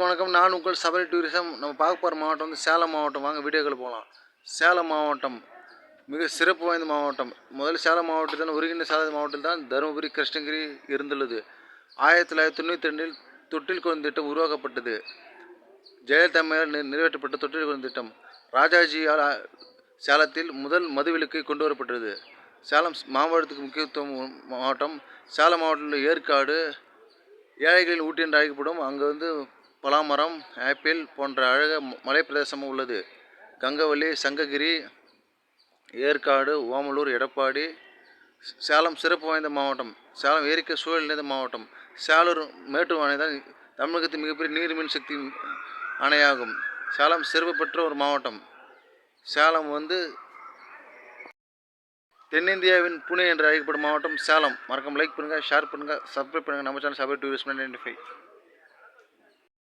வணக்கம். நான் உங்கள் சபரி டூரிசம். நம்ம பார்க்க போகிற மாவட்டம் வந்து சேலம் மாவட்டம். வாங்க வீடியோக்கள் போகலாம் சேலம் மாவட்டம் மிக சிறப்பு வாய்ந்த மாவட்டம். முதல் சேலம் மாவட்டத்தில் ஒருங்கிணைந்த சேலம் மாவட்டத்தில் தான் தருமபுரி கிருஷ்ணகிரி இருந்துள்ளது. ஆயிரத்தி தொள்ளாயிரத்தி தொண்ணூற்றி ரெண்டில் தொட்டில் குழந்தை திட்டம் உருவாக்கப்பட்டது. ஜெயலலிதா நிறைவேற்றப்பட்ட தொட்டில் குழந்தை திட்டம் ராஜாஜியால் சேலத்தில் முதல் மதுவிலக்கு கொண்டு வரப்பட்டது. சேலம் மாவட்டத்துக்கு முக்கியத்துவம் மாவட்டம். சேலம் மாவட்டத்தில் உள்ள ஏற்காடு ஏழைகளின் ஊட்டி என்று அழைக்கப்படும். அங்கே வந்து பலாமரம் ஆப்பிள் போன்ற அழக மலைப்பிரதேசமும் உள்ளது. கங்கவல்லி சங்ககிரி ஏற்காடு ஓமலூர் எடப்பாடி சேலம் சிறப்பு வாய்ந்த மாவட்டம். சேலம் ஏரிக்க சூழல் நிறைந்த மாவட்டம். சேலூர் மேட்டூர் அணை தான் தமிழகத்தின் மிகப்பெரிய நீர்மின் சக்தி அணையாகும். சேலம் சிறப்பு பெற்ற ஒரு மாவட்டம். சேலம் வந்து தென்னிந்தியாவின் புனே என்று அழைக்கப்படும் மாவட்டம் சேலம். மறக்காம லைக் பண்ணுங்கள் ஷேர் பண்ணுங்கள் சப்ஸ்கிரைப் பண்ணுங்கள் நம்ம சேனல் சபை டூரிஸ்ட் நைன்டி ஃபைவ்